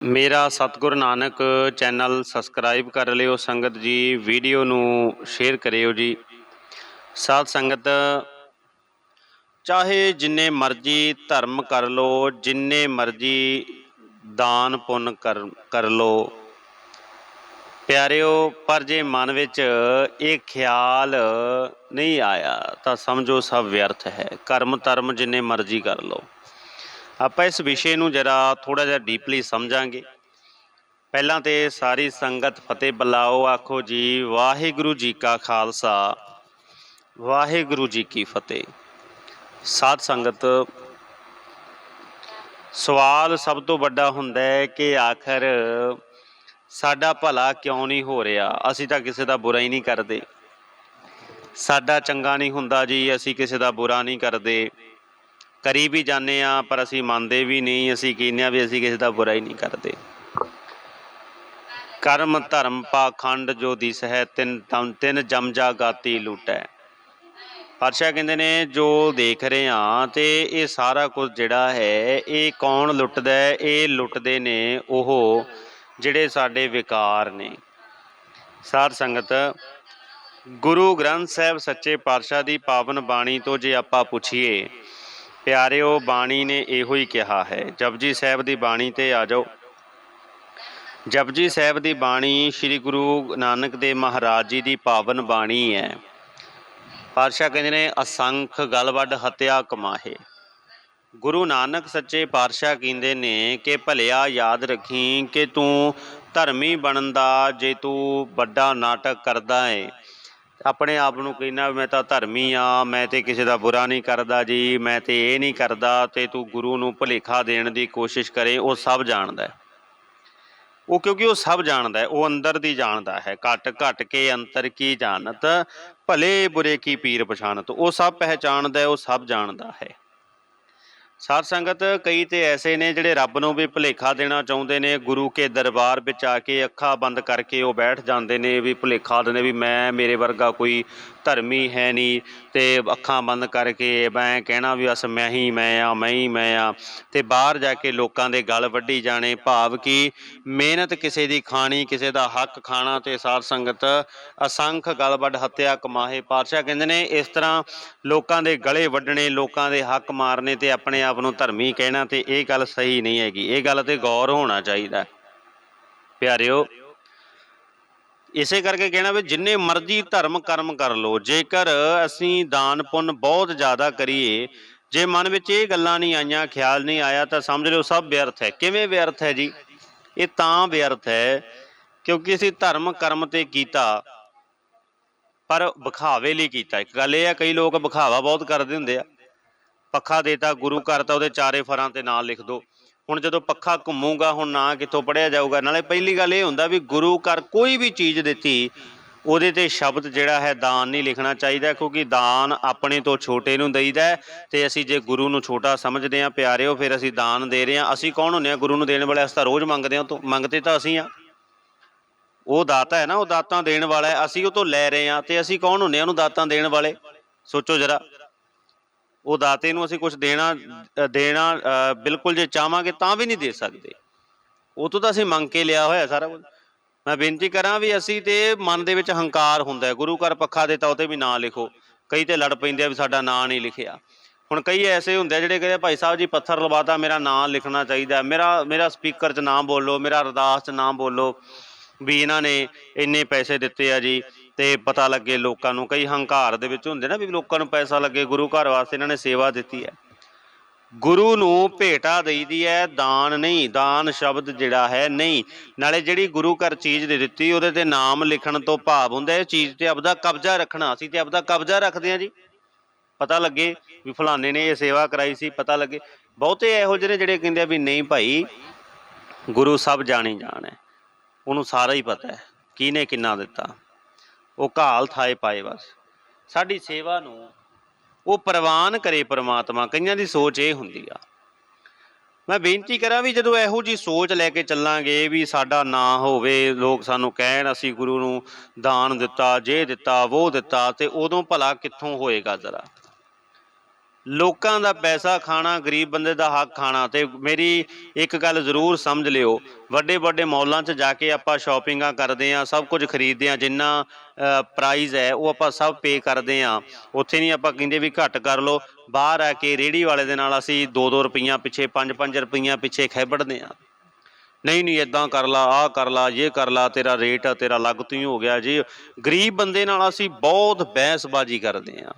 ਮੇਰਾ ਸਤਿਗੁਰ Nanak channel subscribe ਕਰ ਲਿਓ, ਸੰਗਤ ਜੀ, ਵੀਡੀਓ ਨੂੰ ਸ਼ੇਅਰ ਕਰਿਓ ਜੀ। ਸਾਧ ਸੰਗਤ, ਚਾਹੇ ਜਿੰਨੇ ਮਰਜ਼ੀ ਧਰਮ ਕਰ ਲੋ, ਜਿੰਨੇ ਮਰਜ਼ੀ ਦਾਨ ਪੁੰਨ ਕਰ ਕਰ ਲੋ, ਪਿਆਰਿਓ, ਪਰ ਜੇ ਮਨ ਵਿੱਚ ਇਹ ਖਿਆਲ ਨਹੀਂ ਆਇਆ, ਤਾਂ ਸਮਝੋ ਸਭ ਵਿਅਰਥ ਹੈ। ਕਰਮ ਧਰਮ ਜਿੰਨੇ ਮਰਜ਼ੀ ਕਰ ਲੋ। ਆਪਾਂ ਇਸ ਵਿਸ਼ੇ ਨੂੰ ਜਰਾ ਥੋੜਾ ਜਿਹਾ ਡੀਪਲੀ ਸਮਝਾਂਗੇ। ਪਹਿਲਾਂ ਤੇ ਸਾਰੀ ਸੰਗਤ ਫਤਿਹ ਬੁਲਾਓ, ਆਖੋ ਜੀ, ਵਾਹਿਗੁਰੂ ਜੀ ਕਾ ਖਾਲਸਾ, ਵਾਹਿਗੁਰੂ ਜੀ ਕੀ ਫਤਿਹ। ਸਾਧ ਸੰਗਤ, ਸਵਾਲ ਸਭ ਤੋਂ ਵੱਡਾ ਹੁੰਦਾ ਹੈ ਕਿ ਆਖਰ ਸਾਡਾ ਭਲਾ ਕਿਉਂ ਨਹੀਂ ਹੋ ਰਿਹਾ? ਅਸੀਂ ਤਾਂ ਕਿਸੇ ਦਾ ਬੁਰਾ ਹੀ ਨਹੀਂ ਕਰਦੇ। ਸਾਡਾ ਚੰਗਾ ਨਹੀਂ ਹੁੰਦਾ ਜੀ, ਅਸੀਂ ਕਿਸੇ ਦਾ ਬੁਰਾ ਨਹੀਂ ਕਰਦੇ। ਕਰੀ ਵੀ ਜਾਂਦੇ ਆ ਪਰ ਅਸੀਂ ਮੰਨਦੇ ਵੀ ਨਹੀਂ, ਅਸੀਂ ਕਹਿੰਦੇ ਆ ਵੀ ਅਸੀਂ ਕਿਸੇ ਦਾ ਬੁਰਾ ਹੀ ਨਹੀਂ ਕਰਦੇ। ਕਰਮ ਧਰਮ ਪਾਖੰਡ ਜੋ ਦਿਸ ਹੈ ਤਿੰਨ ਤਮ ਤਿੰਨ ਜਮਜਾ ਗਾਤੀ ਲੁਟੈ। ਪਾਤਸ਼ਾਹ ਕਹਿੰਦੇ ਨੇ, ਜੋ ਦੇਖ ਰਹੇ ਆ ਤੇ ਇਹ ਸਾਰਾ ਕੁਝ ਜਿਹੜਾ ਹੈ, ਇਹ ਕੌਣ ਲੁੱਟਦਾ ਹੈ? ਇਹ ਲੁੱਟਦੇ ਨੇ ਉਹ ਜਿਹੜੇ ਸਾਡੇ ਵਿਕਾਰ ਨੇ। ਸਾਧ ਸੰਗਤ, ਗੁਰੂ ਗ੍ਰੰਥ ਸਾਹਿਬ ਸੱਚੇ ਪਾਤਸ਼ਾਹ ਦੀ ਪਾਵਨ ਬਾਣੀ ਤੋਂ ਜੇ ਆਪਾਂ ਪੁੱਛੀਏ ਪਿਆਰਿਓ ਬਾਣੀ ਨੇ ਇਹੋ ਹੀ ਕਿਹਾ ਹੈ, ਜਪਜੀ ਸਾਹਿਬ ਦੀ ਬਾਣੀ ਤੇ ਆ ਜਾਓ। ਜਪਜੀ ਸਾਹਿਬ ਦੀ ਬਾਣੀ ਸ੍ਰੀ ਗੁਰੂ ਨਾਨਕ ਦੇਵ ਮਹਾਰਾਜ ਜੀ ਦੀ ਪਾਵਨ ਬਾਣੀ ਹੈ। ਪਾਤਸ਼ਾਹ ਕਹਿੰਦੇ ਨੇ, ਅਸੰਖ ਗਲ ਵੱਡ ਹਤਿਆ ਕਮਾਹੇ। ਗੁਰੂ ਨਾਨਕ ਸੱਚੇ ਪਾਤਸ਼ਾਹ ਕਹਿੰਦੇ ਨੇ ਕਿ, ਭਲਿਆ ਯਾਦ ਰੱਖੀ ਕਿ ਤੂੰ ਧਰਮੀ ਬਣਨ ਦਾ, ਜੇ ਤੂੰ ਵੱਡਾ ਨਾਟਕ ਕਰਦਾ ਏ ਆਪਣੇ ਆਪ ਨੂੰ ਕਹਿੰਦਾ ਵੀ ਮੈਂ ਤਾਂ ਧਰਮੀ ਆ, ਮੈਂ ਤੇ ਕਿਸੇ ਦਾ ਬੁਰਾ ਨਹੀਂ ਕਰਦਾ ਜੀ, ਮੈਂ ਤੇ ਇਹ ਨਹੀਂ ਕਰਦਾ ਤੇ ਤੂੰ ਗੁਰੂ ਨੂੰ ਭੁਲੇਖਾ ਦੇਣ ਦੀ ਕੋਸ਼ਿਸ਼ ਕਰੇ, ਉਹ ਸਭ ਜਾਣਦਾ ਹੈ। ਉਹ ਕਿਉਂਕਿ ਉਹ ਸਭ ਜਾਣਦਾ ਹੈ, ਉਹ ਅੰਦਰ ਦੀ ਜਾਣਦਾ ਹੈ, ਘਟ ਘਟ ਕੇ ਅੰਤਰ ਕੀ ਜਾਣਤ, ਭਲੇ ਬੁਰੇ ਕੀ ਪੀਰ ਪਛਾਨਤ ਉਹ ਸਭ ਪਹਿਚਾਣਦਾ ਹੈ, ਉਹ ਸਭ ਜਾਣਦਾ ਹੈ। ਸਾਧ ਸੰਗਤ ਕਈ ਤੇ ਐਸੇ ਨੇ ਜਿਹੜੇ ਰੱਬ ਨੂੰ ਵੀ ਭੁਲੇਖਾ ਦੇਣਾ ਚਾਹੁੰਦੇ ਨੇ, ਗੁਰੂ ਕੇ ਦਰਬਾਰ ਵਿੱਚ ਆ ਕੇ ਅੱਖਾਂ ਬੰਦ ਕਰਕੇ ਉਹ ਬੈਠ ਜਾਂਦੇ ਨੇ ਵੀ ਭੁਲੇਖਾ ਦਿੰਦੇ ਵੀ ਮੈਂ, ਮੇਰੇ ਵਰਗਾ ਕੋਈ ਧਰਮੀ ਹੈ ਨਹੀਂ ਤੇ ਅੱਖਾਂ ਬੰਦ ਕਰਕੇ ਮੈਂ ਕਹਿਣਾ ਵੀ ਅਸ ਮੈਂ ਹੀ ਮੈਂ ਆ, ਮੈਂ ਹੀ ਮੈਂ ਆ ਤੇ ਬਾਹਰ ਜਾ ਕੇ ਲੋਕਾਂ ਦੇ ਗਲ ਵੱਢੀ ਜਾਣੇ, ਭਾਵ ਕਿ ਮਿਹਨਤ ਕਿਸੇ ਦੀ ਖਾਣੀ, ਕਿਸੇ ਦਾ ਹੱਕ ਖਾਣਾ ਤੇ ਸਾਧ ਸੰਗਤ ਅਸੰਖ ਗਲ ਵੱਢ ਹੱਤਿਆ ਕਮਾਹੇ ਪਾਤਸ਼ਾਹ ਕਹਿੰਦੇ ਨੇ, ਇਸ ਤਰ੍ਹਾਂ ਲੋਕਾਂ ਦੇ ਗਲੇ ਵੱਢਣੇ, ਲੋਕਾਂ ਦੇ ਹੱਕ ਮਾਰਨੇ ਤੇ ਆਪਣੇ ਆਪ ਨੂੰ ਧਰਮੀ ਕਹਿਣਾ ਤੇ ਇਹ ਗੱਲ ਸਹੀ ਨਹੀਂ ਹੈਗੀ। ਇਹ ਗੱਲ ਤੇ ਗੌਰ ਹੋਣਾ ਚਾਹੀਦਾ ਪਿਆਰਿਓ, ਇਸੇ ਕਰਕੇ ਕਹਿਣਾ ਵੀ ਜਿੰਨੇ ਮਰਜ਼ੀ ਧਰਮ ਕਰਮ ਕਰ ਲੋ ਜੇਕਰ ਅਸੀਂ ਦਾਨ ਪੁੰਨ ਬਹੁਤ ਜ਼ਿਆਦਾ ਕਰੀਏ, ਜੇ ਮਨ ਵਿੱਚ ਇਹ ਗੱਲਾਂ ਨਹੀਂ ਆਈਆਂ, ਖਿਆਲ ਨਹੀਂ ਆਇਆ, ਤਾਂ ਸਮਝ ਲਿਓ ਸਭ ਵਿਅਰਥ ਹੈ। ਕਿਵੇਂ ਵਿਅਰਥ ਹੈ ਜੀ? ਇਹ ਤਾਂ ਵਿਅਰਥ ਹੈ, ਕਿਉਂਕਿ ਅਸੀਂ ਧਰਮ ਕਰਮ ਤੇ ਕੀਤਾ, ਪਰ ਵਿਖਾਵੇ ਲਈ ਕੀਤਾ। ਇੱਕ ਗੱਲ ਇਹ ਆ, ਕਈ ਲੋਕ ਵਿਖਾਵਾ ਬਹੁਤ ਕਰਦੇ ਹੁੰਦੇ ਆ। ਪੱਖਾ ਦੇਤਾ, ਗੁਰੂ ਘਰ ਤਾਂ ਉਹਦੇ ਚਾਰੇ ਫਰਾਂ ਤੇ ਨਾਂ ਲਿਖ ਦੋ। ਹੁਣ ਜਦੋਂ ਪੱਖਾ ਘੁੰਮੂਗਾ, ਹੁਣ ਨਾਂ ਕਿੱਥੋਂ ਪੜਿਆ ਜਾਊਗਾ? ਨਾਲੇ ਪਹਿਲੀ ਗੱਲ ਇਹ ਹੁੰਦਾ ਵੀ ਗੁਰੂ ਘਰ ਕੋਈ ਵੀ ਚੀਜ਼ ਦਿੱਤੀ, ਉਹਦੇ ਤੇ ਸ਼ਬਦ ਜਿਹੜਾ ਹੈ ਦਾਨ ਨਹੀਂ ਲਿਖਣਾ ਚਾਹੀਦਾ, ਕਿਉਂਕਿ ਦਾਨ ਆਪਣੇ ਤੋਂ ਛੋਟੇ ਨੂੰ ਦੇਈਦਾ ਤੇ ਅਸੀਂ ਜੇ ਗੁਰੂ ਨੂੰ ਛੋਟਾ ਸਮਝਦੇ ਹਾਂ, ਪਿਆਰਿਓ, ਫਿਰ ਅਸੀਂ ਦਾਨ ਦੇ ਰਹੇ ਹਾਂ। ਅਸੀਂ ਕੌਣ ਹੁੰਨੇ ਆ ਗੁਰੂ ਨੂੰ ਦੇਣ ਵਾਲੇ, ਅਸੀਂ ਤਾਂ ਰੋਜ਼ ਮੰਗਦੇ ਹਾਂ, ਉਹ ਤੋਂ ਮੰਗਤੇ ਤਾਂ ਅਸੀਂ ਆ ਉਹ ਦਾਤਾ ਹੈ ਨਾ, ਉਹ ਦਾਤਾਂ ਦੇਣ ਵਾਲਾ ਹੈ, ਅਸੀਂ ਉਹ ਤੋਂ ਲੈ ਰਹੇ ਹਾਂ ਤੇ ਅਸੀਂ ਕੌਣ ਹੁੰਨੇ ਆ ਉਹਨੂੰ ਦਾਤਾਂ ਦੇਣ ਵਾਲੇ? ਸੋਚੋ ਜਰਾ। ਉਹ ਦਾਤੇ ਨੂੰ ਅਸੀਂ ਕੁਝ ਦੇਣਾ ਅ, ਦੇਣਾ ਬਿਲਕੁਲ ਜੇ ਚਾਹਾਂਗੇ ਤਾਂ ਵੀ ਨਹੀਂ ਦੇ ਸਕਦੇ। ਉਹ ਤੋਂ ਤਾਂ ਅਸੀਂ ਮੰਗ ਕੇ ਲਿਆ ਹੋਇਆ ਸਾਰਾ ਕੁਝ ਮੈਂ ਬੇਨਤੀ ਕਰਾਂ ਵੀ ਅਸੀਂ ਤੇ ਮਨ ਦੇ ਵਿੱਚ ਹੰਕਾਰ ਹੁੰਦਾ ਗੁਰੂ ਘਰ ਪੱਖਾ ਦਿੱਤਾ ਉਹ ਵੀ ਨਾਂ ਲਿਖੋ। ਕਈ ਤੇ ਲੜ ਪੈਂਦੇ ਆ ਵੀ ਸਾਡਾ ਨਾਂ ਨਹੀਂ ਲਿਖਿਆ। ਹੁਣ ਕਈ ਐਸੇ ਹੁੰਦੇ ਆ ਜਿਹੜੇ ਕਹਿੰਦੇ ਭਾਈ ਸਾਹਿਬ ਜੀ ਪੱਥਰ ਲਵਾਤਾ ਮੇਰਾ ਨਾਂ ਲਿਖਣਾ ਚਾਹੀਦਾ ਮੇਰਾ ਮੇਰਾ ਸਪੀਕਰ 'ਚ ਨਾਮ ਬੋਲੋ ਮੇਰਾ ਅਰਦਾਸ 'ਚ ਨਾਮ ਬੋਲੋ ਵੀ ਇਹਨਾਂ ਨੇ ਇੰਨੇ ਪੈਸੇ ਦਿੱਤੇ ਆ ਜੀ। ਤੇ ਪਤਾ ਲੱਗੇ ਲੋਕਾਂ ਨੂੰ ਕਈ ਹੰਕਾਰ ਦੇ ਵਿੱਚ ਹੁੰਦੇ ਨਾ ਵੀ ਲੋਕਾਂ ਨੂੰ ਪੈਸਾ ਲੱਗੇ, ਗੁਰੂ ਘਰ ਵਾਸਤੇ ਇਹਨਾਂ ਨੇ ਸੇਵਾ ਦਿੱਤੀ ਹੈ। ਗੁਰੂ ਨੂੰ ਭੇਟਾ ਦੇਈਦੀ ਹੈ, ਦਾਨ ਨਹੀਂ, ਦਾਨ ਸ਼ਬਦ ਜਿਹੜਾ ਹੈ ਨਹੀਂ। ਨਾਲੇ ਜਿਹੜੀ ਗੁਰੂ ਘਰ ਚੀਜ਼ ਦੇ ਦਿੱਤੀ, ਉਹਦੇ ਤੇ ਨਾਮ ਲਿਖਣ ਤੋਂ ਭਾਵ ਹੁੰਦਾ ਹੈ ਚੀਜ਼ ਤੇ ਆਪਦਾ ਕਬਜ਼ਾ ਰੱਖਣਾ, ਅਸੀਂ ਤੇ ਆਪਦਾ ਕਬਜ਼ਾ ਰੱਖਦੇ ਹਾਂ ਜੀ। ਪਤਾ ਲੱਗੇ ਵੀ ਫਲਾਣੇ ਨੇ ਇਹ ਸੇਵਾ ਕਰਾਈ ਸੀ, ਪਤਾ ਲੱਗੇ। ਬਹੁਤੇ ਇਹੋ ਜਿਹੇ ਨੇ ਜਿਹੜੇ ਕਹਿੰਦੇ ਆ ਵੀ ਨਹੀਂ ਭਾਈ, ਗੁਰੂ ਸਭ ਜਾਣੀ ਜਾਣ ਹੈ। ਉਹਨੂੰ ਸਾਰਾ ਹੀ ਪਤਾ ਹੈ, ਕਿਹਨੇ ਕਿੰਨਾ ਦਿੱਤਾ? ਉਹ ਘਾਲ ਥਾਏ ਪਾਏ ਬਸ। ਸਾਡੀ ਸੇਵਾ ਨੂੰ ਉਹ ਪ੍ਰਵਾਨ ਕਰੇ ਪ੍ਰਮਾਤਮਾ, ਕਈਆਂ ਦੀ ਸੋਚ ਇਹ ਹੁੰਦੀ ਆ। ਮੈਂ ਬੇਨਤੀ ਕਰਾਂ ਵੀ ਜਦੋਂ ਇਹੋ ਜੀ ਸੋਚ ਲੈ ਕੇ ਚੱਲਾਂਗੇ ਵੀ ਸਾਡਾ ਨਾਂ ਹੋਵੇ, ਲੋਕ ਸਾਨੂੰ ਕਹਿਣ, ਅਸੀਂ ਗੁਰੂ ਨੂੰ ਦਾਨ ਦਿੱਤਾ, ਜੇ ਦਿੱਤਾ ਉਹ ਦਿੱਤਾ, ਤੇ ਉਦੋਂ ਭਲਾ ਕਿੱਥੋਂ ਹੋਏਗਾ ਜ਼ਰਾ। ਲੋਕਾਂ ਦਾ ਪੈਸਾ ਖਾਣਾ, ਗਰੀਬ ਬੰਦੇ ਦਾ ਹੱਕ ਖਾਣਾ ਤੇ ਮੇਰੀ ਇੱਕ ਗੱਲ ਜ਼ਰੂਰ ਸਮਝ ਲਿਓ। ਵੱਡੇ ਵੱਡੇ ਮਾਲਾਂ 'ਚ ਜਾ ਕੇ ਆਪਾਂ ਸ਼ਾਪਿੰਗਾਂ ਕਰਦੇ ਆ ਸਭ ਕੁਝ ਖਰੀਦਦੇ ਆ ਜਿੰਨਾ ਪ੍ਰਾਈਜ਼ ਹੈ, ਉਹ ਆਪਾਂ ਸਭ ਪੇ ਕਰਦੇ ਆ ਉੱਥੇ ਨਹੀਂ ਆਪਾਂ ਕਹਿੰਦੇ ਵੀ ਘੱਟ ਕਰ ਲਓ। ਬਾਹਰ ਆ ਕੇ ਰੇੜੀ ਵਾਲੇ ਦੇ ਨਾਲ ਅਸੀਂ 2-2 ਰੁਪਈਆ ਪਿੱਛੇ 5-5 ਰੁਪਈਆ ਪਿੱਛੇ ਖੈਬੜਦੇ ਆ ਨਹੀਂ ਨਹੀਂ ਇਦਾਂ ਕਰ ਲਾ, ਆਹ ਕਰ ਲਾ ਇਹ ਕਰ ਲਾ, ਤੇਰਾ ਰੇਟ ਆ, ਤੇਰਾ ਲੱਗ ਤੂੰ ਹੀ ਹੋ ਗਿਆ ਜੀ। ਗਰੀਬ ਬੰਦੇ ਨਾਲ ਅਸੀਂ ਬਹੁਤ ਬਹਿਸਬਾਜ਼ੀ ਕਰਦੇ ਆ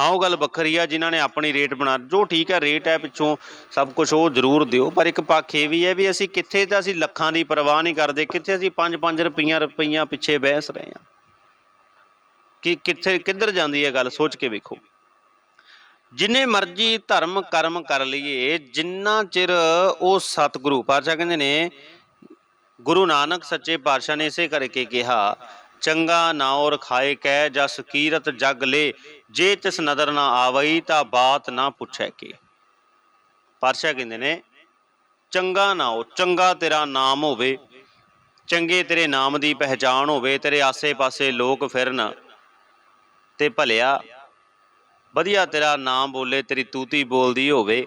ਹਾਂ, ਉਹ ਗੱਲ ਵੱਖਰੀ ਆ, ਜਿਨ੍ਹਾਂ ਨੇ ਆਪਣੀ ਰੇਟ ਬਣਾ, ਜੋ ਠੀਕ ਹੈ ਰੇਟ ਹੈ ਪਿੱਛੋਂ ਸਭ ਕੁਝ ਉਹ ਜ਼ਰੂਰ ਦਿਓ, ਪਰ ਇੱਕ ਪੱਖ ਇਹ ਵੀ ਹੈ ਵੀ ਅਸੀਂ ਕਿੱਥੇ ਤਾਂ ਅਸੀਂ ਲੱਖਾਂ ਦੀ ਪਰਵਾਹ ਨਹੀਂ ਕਰਦੇ, ਕਿੱਥੇ ਅਸੀਂ 5-5 ਰੁਪਈਆ ਰੁਪਈਆ ਪਿੱਛੇ ਬਹਿਸ ਰਹੇ ਹਾਂ। ਕਿ ਕਿੱਥੇ, ਕਿੱਧਰ ਜਾਂਦੀ ਹੈ ਗੱਲ, ਸੋਚ ਕੇ ਵੇਖੋ। ਜਿੰਨੇ ਮਰਜ਼ੀ ਧਰਮ, ਕਰਮ ਕਰ ਲਈਏ, ਜਿੰਨਾ ਚਿਰ ਉਹ ਸਤਿਗੁਰੂ, ਪਾਤਸ਼ਾਹ ਕਹਿੰਦੇ ਨੇ, ਗੁਰੂ ਨਾਨਕ ਸੱਚੇ ਪਾਤਸ਼ਾਹ ਨੇ ਇਸੇ ਕਰਕੇ ਕਿਹਾ ਚੰਗਾ ਨਾਉ ਰਖਾਏ ਕਹਿ ਜਸ ਕੀਰਤ ਜਗ ਲੇ, ਜੇ ਤਿਸ ਨਦਰ ਨਾ ਆਵਈ ਤਾਂ ਬਾਤ ਨਾ ਪੁੱਛੈ ਕੇ। ਪਾਤਸ਼ਾਹ ਕਹਿੰਦੇ ਨੇ, ਚੰਗਾ ਨਾ ਨਾਉ ਚੰਗਾ ਤੇਰਾ ਨਾਮ ਹੋਵੇ, ਚੰਗੇ ਤੇਰੇ ਨਾਮ ਦੀ ਪਹਿਚਾਣ ਹੋਵੇ, ਤੇਰੇ ਆਸੇ-ਪਾਸੇ ਲੋਕ ਫਿਰਨ ਤੇ ਭਲਿਆ, ਵਧੀਆ ਤੇਰਾ ਨਾਮ ਬੋਲੇ, ਤੇਰੀ ਤੂਤੀ ਬੋਲਦੀ ਹੋਵੇ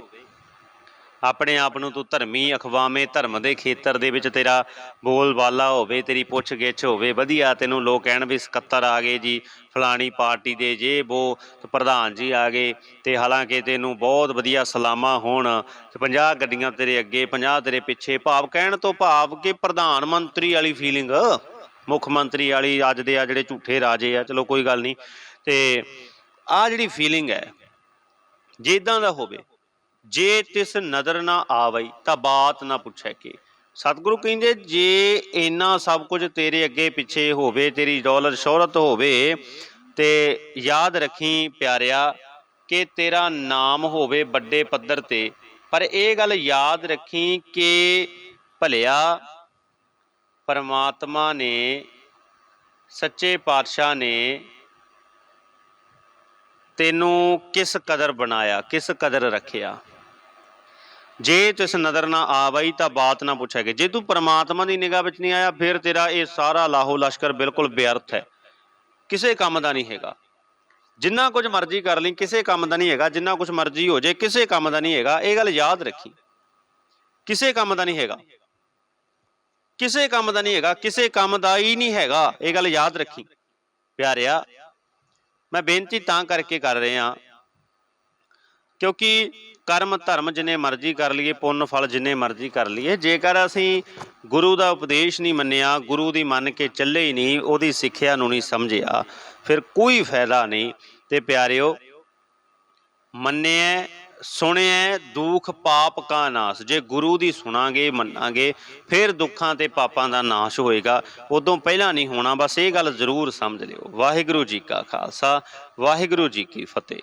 ਆਪਣੇ ਆਪ ਨੂੰ ਤੂੰ ਧਰਮੀ ਅਖਵਾਵੇਂ, ਧਰਮ ਦੇ ਖੇਤਰ ਦੇ ਵਿੱਚ ਤੇਰਾ ਬੋਲਬਾਲਾ ਹੋਵੇ, ਤੇਰੀ ਪੁੱਛ ਗਿੱਛ ਹੋਵੇ, ਵਧੀਆ ਤੈਨੂੰ ਲੋਕ ਕਹਿਣ ਵੀ ਸਕੱਤਰ ਆ ਗਏ ਜੀ, ਫਲਾਣੀ ਪਾਰਟੀ ਦੇ ਜੇ ਬੋ ਪ੍ਰਧਾਨ ਜੀ ਆ ਗਏ ਤੇ ਹਾਲਾਂਕਿ ਤੈਨੂੰ ਬਹੁਤ ਵਧੀਆ ਸਲਾਮਾਂ ਹੋਣ, ਤੇ 50 ਗੱਡੀਆਂ ਤੇਰੇ ਅੱਗੇ 50 ਤੇਰੇ ਪਿੱਛੇ ਭਾਵ ਕਹਿਣ ਤੋਂ ਭਾਵ ਕਿ ਪ੍ਰਧਾਨ ਮੰਤਰੀ ਵਾਲੀ ਫੀਲਿੰਗ ਮੁੱਖ ਮੰਤਰੀ ਵਾਲੀ ਅੱਜ ਦੇ ਆ ਜਿਹੜੇ ਝੂਠੇ ਰਾਜੇ ਆ, ਚਲੋ ਕੋਈ ਗੱਲ ਨਹੀਂ, ਤੇ ਆ ਜਿਹੜੀ ਫੀਲਿੰਗ ਹੈ, ਜੇ ਇਦਾਂ ਦਾ ਹੋਵੇ ਜੇ ਤਿਸ ਨਦਰ ਨਾ ਆਵਈ, ਤਾਂ ਬਾਤ ਨਾ ਪੁੱਛੈ ਕੇ। ਸਤਿਗੁਰੂ ਕਹਿੰਦੇ, ਜੇ ਇੰਨਾ ਸਭ ਕੁਝ ਤੇਰੇ ਅੱਗੇ ਪਿੱਛੇ ਹੋਵੇ, ਤੇਰੀ ਦੌਲਤ, ਸ਼ੋਹਰਤ ਹੋਵੇ, ਤੇ ਯਾਦ ਰੱਖੀ ਪਿਆਰਿਆ, ਕਿ ਤੇਰਾ ਨਾਮ ਹੋਵੇ ਵੱਡੇ ਪੱਧਰ ਤੇ। ਪਰ ਇਹ ਗੱਲ ਯਾਦ ਰੱਖੀ ਕਿ ਭਲਿਆ, ਪਰਮਾਤਮਾ ਨੇ, ਸੱਚੇ ਪਾਤਸ਼ਾਹ ਨੇ ਤੈਨੂੰ ਕਿਸ ਕਦਰ ਬਣਾਇਆ, ਕਿਸ ਕਦਰ ਰੱਖਿਆ? ਜੇ ਤਿਸ ਨਦਰ ਨਾ ਆਵਈ ਤਾਂ ਬਾਤ ਨਾ ਪੁੱਛੇਗੇ ਜੇ ਤੂੰ ਪਰਮਾਤਮਾ ਦੀ ਨਿਗਾਹ ਵਿੱਚ ਨਹੀਂ ਆਇਆ ਫਿਰ ਤੇਰਾ ਇਹ ਸਾਰਾ ਲਾਹੋ ਲਸ਼ਕਰ ਬਿਲਕੁਲ ਬੇਅਰਥ ਹੈ ਕਿਸੇ ਕੰਮ ਦਾ ਨਹੀਂ ਹੈਗਾ ਜਿੰਨਾ ਕੁਝ ਮਰਜ਼ੀ ਕਰ ਲਈ ਕਿਸੇ ਕੰਮ ਦਾ ਨਹੀਂ ਹੈਗਾ ਜਿੰਨਾ ਕੁਝ ਮਰਜ਼ੀ ਹੋ ਜੇ ਕਿਸੇ ਕੰਮ ਦਾ ਨਹੀਂ ਹੈਗਾ ਇਹ ਗੱਲ ਯਾਦ ਰੱਖੀ ਕਿਸੇ ਕੰਮ ਦਾ ਨਹੀਂ ਹੈਗਾ ਕਿਸੇ ਕੰਮ ਦਾ ਨਹੀਂ ਹੈਗਾ ਕਿਸੇ ਕੰਮ ਦਾ ਹੀ ਨਹੀਂ ਹੈਗਾ ਇਹ ਗੱਲ ਯਾਦ ਰੱਖੀ ਪਿਆਰਿਆ ਮੈਂ ਬੇਨਤੀ ਤਾਂ ਕਰਕੇ ਕਰ ਰਿਹਾ ਕਿਉਂਕਿ ਕਰਮ ਧਰਮ ਜਿੰਨੇ ਮਰਜ਼ੀ ਕਰ ਲਈਏ, ਪੁੰਨ ਫਲ ਜਿੰਨੇ ਮਰਜ਼ੀ ਕਰ ਲਈਏ। ਜੇਕਰ ਅਸੀਂ ਗੁਰੂ ਦਾ ਉਪਦੇਸ਼ ਨਹੀਂ ਮੰਨਿਆ, ਗੁਰੂ ਦੀ ਮੰਨ ਕੇ ਚੱਲੇ ਹੀ ਨਹੀਂ, ਉਹਦੀ ਸਿੱਖਿਆ ਨੂੰ ਨਹੀਂ ਸਮਝਿਆ, ਫਿਰ ਕੋਈ ਫਾਇਦਾ ਨਹੀਂ। ਤੇ ਪਿਆਰਿਓ, ਮੰਨਿਆ ਸੁਣਿਆ ਦੁੱਖ ਪਾਪ ਕਾ ਨਾਸ। ਜੇ ਗੁਰੂ ਦੀ ਸੁਣਾਂਗੇ, ਮੰਨਾਂਗੇ, ਫਿਰ ਦੁੱਖਾਂ ਤੇ ਪਾਪਾਂ ਦਾ ਨਾਸ਼ ਹੋਏਗਾ। ਉਦੋਂ ਪਹਿਲਾਂ ਨਹੀਂ ਹੋਣਾ, ਬਸ ਇਹ ਗੱਲ ਜ਼ਰੂਰ ਸਮਝ ਲਿਓ। ਵਾਹਿਗੁਰੂ ਜੀ ਕਾ ਖਾਲਸਾ, ਵਾਹਿਗੁਰੂ ਜੀ ਕੀ ਫਤਿਹ।